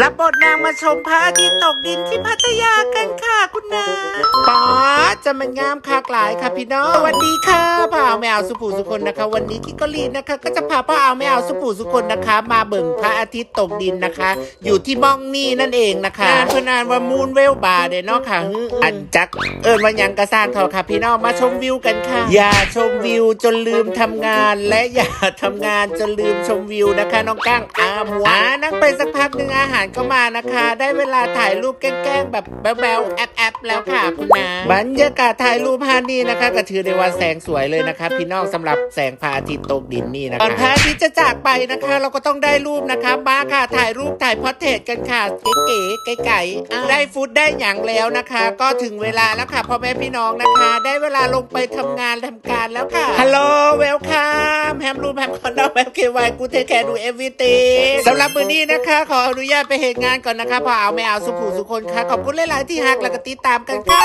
รับบทนางมาชมพระอาทิตย์ตกดินที่พัทยากันค่ะคุณนาป๊าดจะมันงามคากหลายค่ะพี่น้องสวัสดีค่ะพ่อเอา ไม่เอาสุผูสุคนนะคะ วันนี้กิกกลีนนะคะ ก็จะพาพ่อเอาไม่เอาสุผูสุคนนะคะ มาเบิ่งพระอาทิตย์ตกดินนะคะ อยู่ที่ม่องนี่นั่นเองนะคะงานเพื่อนานว่ามูนเวลบาร์เดเนาะค่ะฮืออันจักเอิญวันยังกระสร้างเถอะค่ะ พี่น้องมาชมวิวกันค่ะ อย่าชมวิวจนลืมทำงาน และอย่าทำงานจนลืมชมวิวนะคะน้องก้างอาหมัวอ่านั่งไปสักพักหนึ่งอาหารก็มานะคะ ได้เวลาถ่ายรูปแกล้งๆแบบแบ๊วๆแอปๆแล้วค่ะคุณนาบรรยากาศถ่ายรูปฮานี่นะคะก็ถือได้ว่าแสงสวยเลยนะคะพี่น้องสำหรับแสงพระอาทิตย์ตกดินนี่นะคะก่อนพระอาทิตย์จะจากไปนะคะ เราก็ต้องได้รูปนะคะมาค่ะถ่ายรูปถ่ายพอร์เทรตกันค่ะเก๋ๆไก่ๆอ่าได้ฟุตได้หยังแล้วนะคะ ก็ถึงเวลาแล้วค่ะพ่อแม่พี่น้องนะคะ ได้เวลาลงไปทำงานทำการแล้วค่ะฮัลโหลเวลคัมแฮมรูมแฮมคอนดอมแฮมเควายกูเทคแคร์ดูเอฟวีตีสำหรับมือนี้นะคะ ขออนุญาตไปเหตุงานก่อนนะคะเพอเอาไม่เอาสุขูสุคนค่ะ ขอบคุณหลาย ๆ ที่ฮักแล้วก็ติดตามกันค่ะ